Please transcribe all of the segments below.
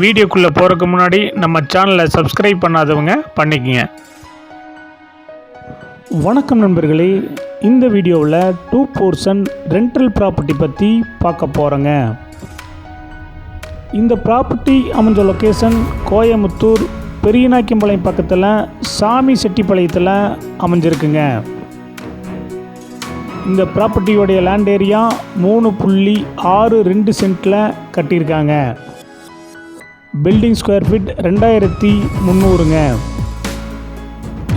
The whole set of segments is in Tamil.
வீடியோக்குள்ளே போகிறதுக்கு முன்னாடி நம்ம சேனலை சப்ஸ்கிரைப் பண்ணாதவங்க பண்ணிக்கங்க. வணக்கம் நண்பர்களே இந்த வீடியோவில் டூ போர்ஷன் ரெண்டல் ப்ராப்பர்ட்டி பற்றி பார்க்க போகிறோங்க இந்த ப்ராப்பர்ட்டி அமைஞ்ச லொக்கேஷன் கோயமுத்தூர் பெரியநாக்கிம்பாளையம் பக்கத்தில் சாமி செட்டிப்பாளையத்தில் அமைஞ்சிருக்குங்க. இந்த ப்ராப்பர்ட்டியோடைய லேண்ட் ஏரியா மூணு புள்ளி ஆறு ரெண்டு சென்ட்டில் கட்டியிருக்காங்க. பில்டிங் ஸ்கொயர் ஃபீட் ரெண்டாயிரத்தி முந்நூறுங்க.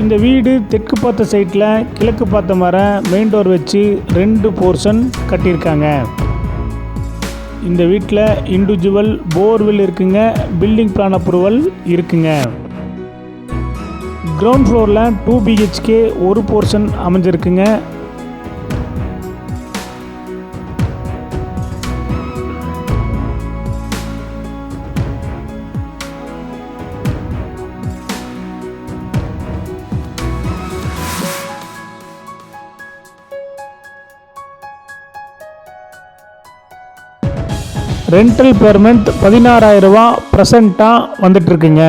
இந்த வீடு தெற்கு பார்த்த சைட்டில் கிழக்கு பார்த்த மரம் மெயின் டோர் வச்சு ரெண்டு போர்ஷன் கட்டியிருக்காங்க. இந்த வீட்டில் இண்டிவிஜுவல் போர்வெல் இருக்குங்க பில்டிங் பிளான் அப்ரூவல் இருக்குங்க. கிரவுண்ட் ஃப்ளோரில் டூ பிஹெச்கே ஒரு போர்ஷன் அமைஞ்சிருக்குங்க. ரெண்டல் பேர்மெண்ட் பதினாறாயிரம் ரூபா ப்ரெசண்ட்டாக வந்துட்டுருக்குங்க.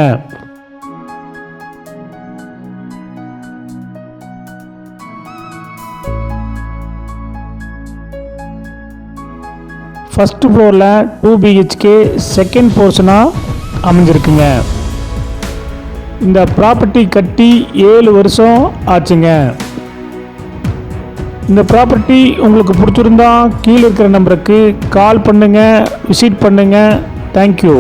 ஃபஸ்ட்டு ஃப்ளோரில் டூ பிஹெச்கே செகண்ட் போர்ஷனாக அமைஞ்சிருக்குங்க. இந்த ப்ராப்பர்ட்டி கட்டி ஏழு வருஷம் ஆச்சுங்க. இந்த ப்ராப்பர்ட்டி உங்களுக்கு பிடிச்சிருந்தா கீழே இருக்கிற நம்பருக்கு கால் பண்ணுங்கள் விசிட் பண்ணுங்கள் தேங்க்யூ